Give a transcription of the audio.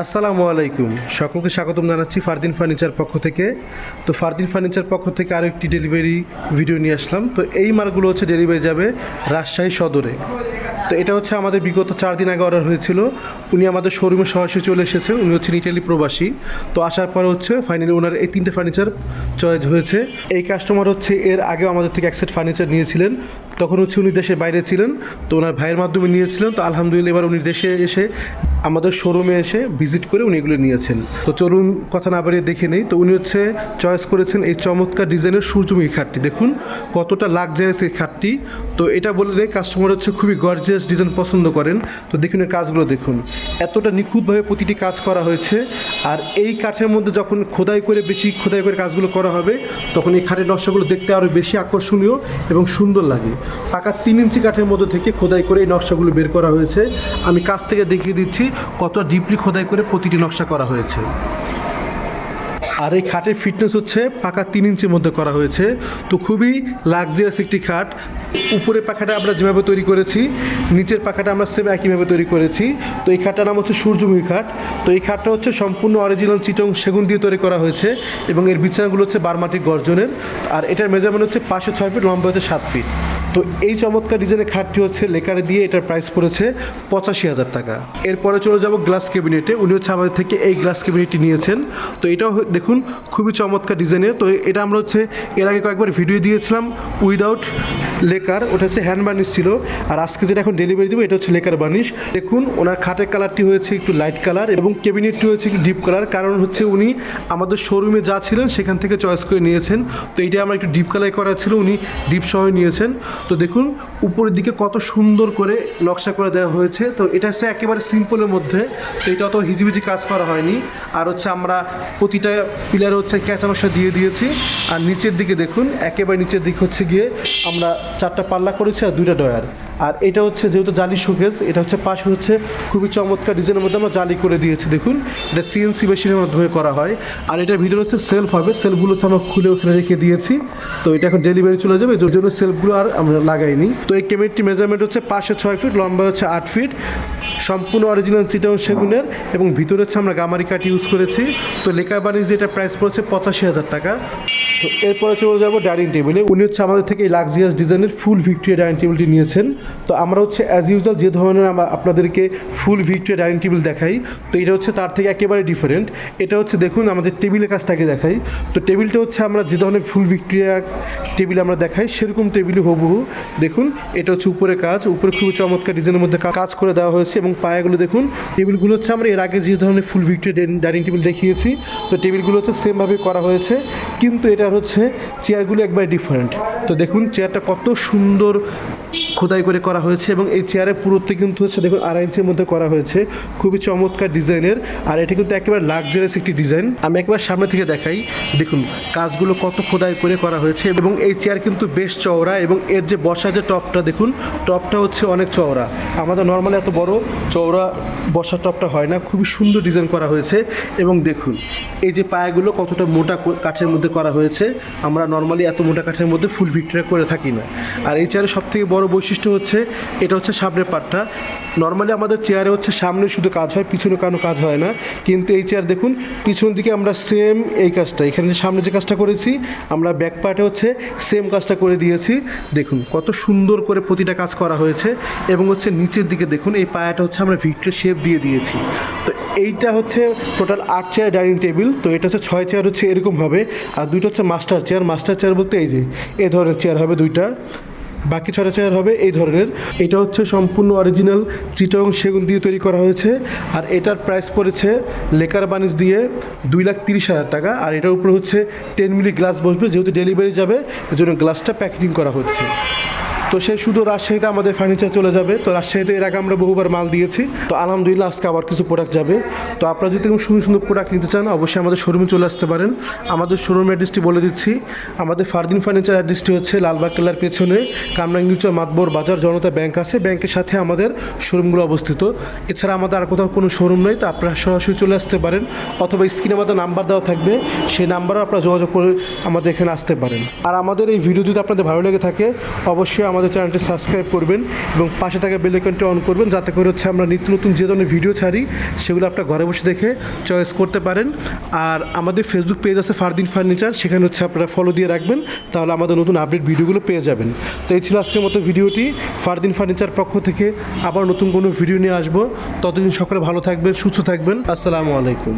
আসসালামু আলাইকুম। সকলকে স্বাগতম জানাচ্ছি ফারদিন ফার্নিচার পক্ষ থেকে। তো ফারদিন ফার্নিচার পক্ষ থেকে আরও একটি ডেলিভারি ভিডিও নিয়ে আসলাম। তো এই মালগুলো হচ্ছে ডেলিভারি যাবে রাজশাহী সদরে। তো এটা হচ্ছে আমাদের বিগত চার দিন আগে অর্ডার হয়েছিল। উনি আমাদের শোরুমে সরাসরি চলে এসেছেন। উনি হচ্ছেন ইটালি প্রবাসী। তো আসার পর হচ্ছে ফাইনালি ওনার এই তিনটে ফার্নিচার চয়েস হয়েছে। এই কাস্টমার হচ্ছে এর আগেও আমাদের থেকে এক সেট ফার্নিচার নিয়েছিলেন। তখন হচ্ছে উনি দেশের বাইরে ছিলেন, তো ওনার ভাইয়ের মাধ্যমে নিয়েছিলেন, তো আলহামদুলিল্লাহ এবার উনি দেশে এসে আমাদের শোরুমে এসে ভিজিট করে উনি এগুলো নিয়েছেন। তো চলুন কথা না বাড়িয়ে দেখে নেই, তো উনি হচ্ছে চয়েস করেছেন এই চমৎকার ডিজাইনের সূর্যমুখী খাটটি। দেখুন কতটা লাক্সারিয়াস এই খাটটি। তো এটা বলে কাস্টমার হচ্ছে খুবই গর্জিয়াস ডিজাইন পছন্দ করেন। তো দেখুন এই কাজগুলো দেখুন। এতটা নিখুঁতভাবে প্রতিটি কাজ করা হয়েছে, আর এই কাঠের মধ্যে যখন খোদাই করে বেশি খোদাই করে কাজগুলো করা হবে, তখন এই খাটের নকশাগুলো দেখতে আরও বেশি আকর্ষণীয় এবং সুন্দর লাগে। পাকা তিন ইঞ্চি কাঠের মধ্যে থেকে খোদাই করে এই নকশাগুলো বের করা হয়েছে। আমি কাছ থেকে দেখিয়ে দিচ্ছি কত ডিপলি খোদাই করে প্রতিটি নকশা করা হয়েছে। আর এই খাটের ফিটনেস হচ্ছে পাকা তিন ইঞ্চির মধ্যে করা হয়েছে। তো খুবই লাক্সারিয়াস একটি খাট। উপরের পাখাটা আমরা যেভাবে তৈরি করেছি, নিচের পাখাটা আমরা সেম একইভাবে তৈরি করেছি। তো এই খাটটার নাম হচ্ছে সূর্যমুখী খাট। তো এই খাটটা হচ্ছে সম্পূর্ণ অরিজিনাল চিটং সেগুন দিয়ে তৈরি করা হয়েছে এবং এর বিছানাগুলো হচ্ছে বারমাটির গর্জনের। আর এটার মেজারমেন্ট হচ্ছে পাঁচশো ছয় ফিট লম্বা হচ্ছে সাত ফিট তো এই চমৎকার ডিজাইনের খাটটি হচ্ছে লেকারে দিয়ে এটার প্রাইস পড়েছে পঁচাশি হাজার টাকা। এরপরে চলে যাব গ্লাস ক্যাবিনেটে উনি হচ্ছে আমাদের থেকে এই গ্লাস ক্যাবিনেটটি নিয়েছেন। তো এটাও দেখুন, খুবই চমৎকার ডিজাইনের। তো এটা আমরা হচ্ছে এর আগে কয়েকবার ভিডিও দিয়েছিলাম উইদাউট লেকার। ওটা হচ্ছে হ্যান্ড বার্নিশ ছিল। আর আজকে যেটা এখন ডেলিভারি দেবো, এটা হচ্ছে লেকার বার্নিশ দেখুন, ওনার খাটের কালারটি হয়েছে একটু লাইট কালার এবং ক্যাবিনেটটি হয়েছে একটু ডিপ কালার কারণ হচ্ছে উনি আমাদের শোরুমে যা ছিলেন, সেখান থেকে চয়েস করে নিয়েছেন। তো এইটা আমরা একটু ডিপ কালার করা ছিল। উনি ডিপ সহ নিয়েছেন। তো দেখুন, উপরের দিকে কত সুন্দর করে নকশা করে দেওয়া হয়েছে। তো এটা হচ্ছে একেবারে সিম্পলের মধ্যে। তো এটা অত হিজিবিজি কাজ করা হয়নি। আর হচ্ছে আমরা প্রতিটা পিলারে হচ্ছে ক্যাঁচা নকশা দিয়ে দিয়েছি। আর নিচের দিকে দেখুন, একেবারে নিচের দিকে হচ্ছে গিয়ে আমরা চারটা পাল্লা করেছি আর দুইটা ডয়ার আর এটা হচ্ছে যেহেতু জালি শোকেস এটা হচ্ছে পাশে হচ্ছে খুবই চমৎকার ডিজাইনের মধ্যে আমরা জালি করে দিয়েছি, দেখুন। এটা সিএনসি মেশিনের মাধ্যমে করা হয়। আর এটার ভিতরে হচ্ছে সেলফ হবে। সেলফগুলো হচ্ছে আমরা খুলে ওখানে রেখে দিয়েছি। তো এটা এখন ডেলিভারি চলে যাবে। যার জন্য সেলফগুলো আর আমরা লাগাইনি। তো এই কেবিনেটটি মেজারমেন্ট হচ্ছে পাশে ছয় ফিট লম্বা হচ্ছে আট ফিট সম্পূর্ণ অরিজিনাল চিটাও সেগুনের এবং ভিতরে হচ্ছে আমরা গামারি কাঠ ইউজ করেছি। তো লেখা বাণিজ্যে এটা প্রাইস পড়েছে পঁচাশি হাজার টাকা। তো এরপরে চলে যাব ডাইনিং টেবিলে উনি হচ্ছে আমাদের থেকে লাক্সারিয়াস ডিজাইনের ফুল ভিক্টোরিয়া ডাইনিং টেবিলটি নিয়েছেন। তো আমরা হচ্ছে অ্যাজ ইউজুয়াল যে ধরনের আমরা আপনাদেরকে ফুল ভিক্টোরিয়া ডাইনিং টেবিল দেখাই, তো এটা হচ্ছে তার থেকে একেবারে ডিফারেন্ট এটা হচ্ছে দেখুন আমাদের টেবিলের কাজটাকে দেখাই। তো টেবিলটা হচ্ছে আমরা যে ধরনের ফুল ভিক্টোরিয়া টেবিল আমরা দেখাই, সেরকম টেবিলই হুবহু। দেখুন, এটা হচ্ছে উপরে কাজ, উপরে খুবই চমৎকার ডিজাইনের মধ্যে কাজ করে দেওয়া হয়েছে এবং পায়াগুলো দেখুন টেবিলগুলো হচ্ছে আমরা এর আগে যে ধরনের ফুল ভিক্টোরিয়া ডাইনিং টেবিল দেখিয়েছি, তো টেবিলগুলো হচ্ছে সেমভাবে করা হয়েছে। কিন্তু এটার হচ্ছে চেয়ারগুলো একবারে ডিফারেন্ট তো দেখুন চেয়ারটা কত সুন্দর খোদাই করে করা হয়েছে এবং এই চেয়ারের পুরোতে কিন্তু হচ্ছে, দেখুন, আড়াই ইঞ্চের মধ্যে করা হয়েছে। খুবই চমৎকার ডিজাইনের আর এটা কিন্তু একেবারে লাক্সারিয়াস একটি ডিজাইন আমি একবার সামনে থেকে দেখাই। দেখুন, কাজগুলো কত খোদাই করে করা হয়েছে এবং এই চেয়ার কিন্তু বেশ চওড়া এবং এর যে বসা যে টপটা দেখুন টপটা হচ্ছে অনেক চওড়া। আমাদের নর্মালি এত বড় চওড়া বসার টপটা হয় না। খুবই সুন্দর ডিজাইন করা হয়েছে এবং দেখুন, এই যে পায়াগুলো কতটা মোটা কাঠের মধ্যে করা হয়েছে। আমরা নর্মালি এত মোটা কাঠের মধ্যে ফুল ভিক্টোরিয়া করে থাকি না। আর এই চেয়ারের সব থেকে বড় বৈশিষ্ট্য হচ্ছে, এটা হচ্ছে সামনের পাটটা। নর্মালি আমাদের চেয়ারে হচ্ছে সামনে শুধু কাজ হয়, পিছনে কোনো কাজ হয় না। কিন্তু এই চেয়ার দেখুন পিছন দিকে আমরা সেম এই কাজটা, এখানে যে সামনে যে কাজটা করেছি, আমরা ব্যাক পার্টে হচ্ছে সেম কাজটা করে দিয়েছি। দেখুন, কত সুন্দর করে প্রতিটা কাজ করা হয়েছে। এবং হচ্ছে নিচের দিকে দেখুন, এই পায়াটা হচ্ছে আমরা ভিক্টোরিয়া শেপ দিয়ে দিয়েছি। তো এইটা হচ্ছে টোটাল আট চেয়ার ডাইনিং টেবিল তো এটা হচ্ছে ছয় চেয়ার হচ্ছে এরকম হবে, আর দুইটা হচ্ছে মাস্টার চেয়ার মাস্টার চেয়ার বলতে এই যে এই ধরনের চেয়ার হবে দুইটা, বাকি ছটা চেয়ার হবে এই ধরনের। এটা হচ্ছে সম্পূর্ণ অরিজিনাল চিটং সেগুন দিয়ে তৈরি করা হয়েছে, আর এটার প্রাইস পড়েছে লেকার বানিশ দিয়ে দুই লাখ তিরিশ হাজার টাকা, আর এটার উপরে হচ্ছে টেন মিলি গ্লাস বসবে, যেহেতু ডেলিভারি যাবে, এজন্য গ্লাসটা প্যাকেটিং করা হচ্ছে। তো সে শুধু রাজশাহীতে আমাদের ফার্নিচার চলে যাবে। তো রাজশাহীতে এর আগে আমরা বহুবার মাল দিয়েছি। তো আলহামদুলিল্লাহ আজকে আবার কিছু প্রোডাক্ট যাবে। তো আপনারা যদি সুন্দর সুন্দর প্রোডাক্ট নিতে চান, অবশ্যই আমাদের শোরুমে চলে আসতে পারেন। আমাদের শোরুম অ্যাড্রেসটি বলে দিচ্ছি। আমাদের ফারদিন ফার্নিচার অ্যাড্রেসটি হচ্ছে লালবাগ কেল্লার পেছনে কামরাঙ্গিচর মাতবর বাজার, জনতা ব্যাংক আছে। ব্যাংকের সাথে আমাদের শোরুমগুলো অবস্থিত। এছাড়া আমাদের আর কোথাও কোনো শোরুম নেই, তো আপনারা সরাসরি চলে আসতে পারেন। অথবা স্ক্রিনে আমাদের নাম্বার দেওয়া থাকবে। সেই নাম্বারও আপনারা যোগাযোগ করে আমাদের এখানে আসতে পারেন। আর আমাদের এই ভিডিও যদি আপনাদের ভালো লেগে থাকে, অবশ্যই আমাদের আমাদের চ্যানেলটি সাবস্ক্রাইব করবেন এবং পাশে থাকা বেল আইকনটি অন করবেন যাতে করে হচ্ছে আমরা নিত্য নতুন যে ধরনের ভিডিও ছাড়ি, সেগুলো আপনার ঘরে বসে দেখে চয়েস করতে পারেন। আর আমাদের ফেসবুক পেজ আছে ফারদিন ফার্নিচার, সেখানে হচ্ছে আপনারা ফলো দিয়ে রাখবেন, তাহলে আমাদের নতুন আপডেট ভিডিওগুলো পেয়ে যাবেন। তো এই ছিল আজকের মতো ভিডিওটি ফারদিন ফার্নিচার পক্ষ থেকে আবার নতুন কোনো ভিডিও নিয়ে আসব। ততদিন সকলে ভালো থাকবেন, সুস্থ থাকবেন। আসসালামু আলাইকুম।